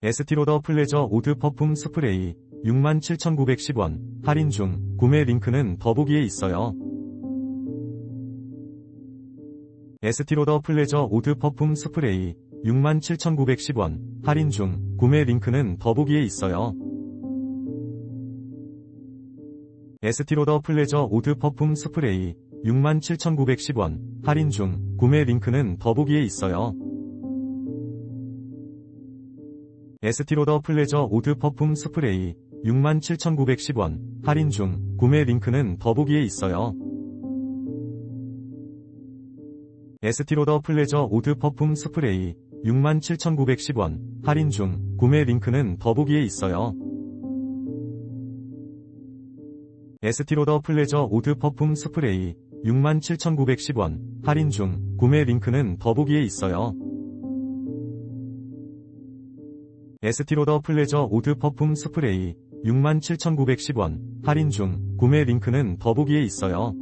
에스티로더 플레저 오드 퍼퓸 스프레이 67,910원 할인 중 구매 링크는 더보기에 있어요. 에스티로더 플레저 오드 퍼퓸 스프레이 67,910원 할인 중 구매 링크는 더보기에 있어요. 에스티로더 플레저 오드 퍼퓸 스프레이 67,910원 할인 중 구매 링크는 더보기에 있어요. 에스티로더 플레저 오드 퍼퓸 스프레이 67,910원 할인 중 구매 링크는 더보기에 있어요. 에스티로더 플레저 오드 퍼퓸 스프레이 67,910원 할인 중 구매 링크는 더보기에 있어요. 에스티로더 플레저 오드 퍼퓸 스프레이 67,910원 할인 중 구매 링크는 더보기에 있어요. 에스티로더 플레저 오드 퍼퓸 스프레이 67,910원 할인 중 구매 링크는 더보기에 있어요.